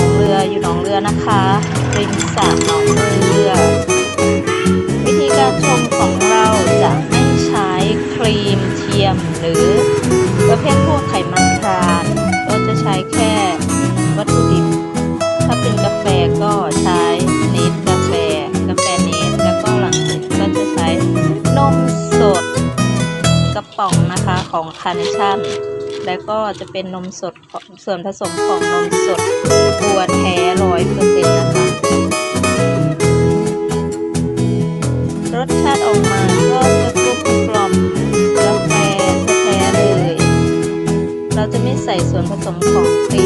าเรืออยู่หนองเรือนะคะริมสระหนองเรือ วิธีการชงของเราจะไม่ใช้ครีมเทียมหรือประเภทพวกไขมันทรานก็จะใช้แค่วัตถุดิบ ถ้าเป็นกาแฟก็ใช้เนสกาแฟกาแฟเนสแล้วก็หลังจากก็จะใช้นมสดกระป๋องนะคะของคาร์เนชั่น แล้วก็จะเป็นนมสดส่วนผสมของนมสดบัวแท้ร้อยเปอร์เซ็นต์นะคะรสชาติออกมาก็จะกรุบกล่อมกาแฟแท้เลย เราจะไม่ใส่ส่วนผสมของครีม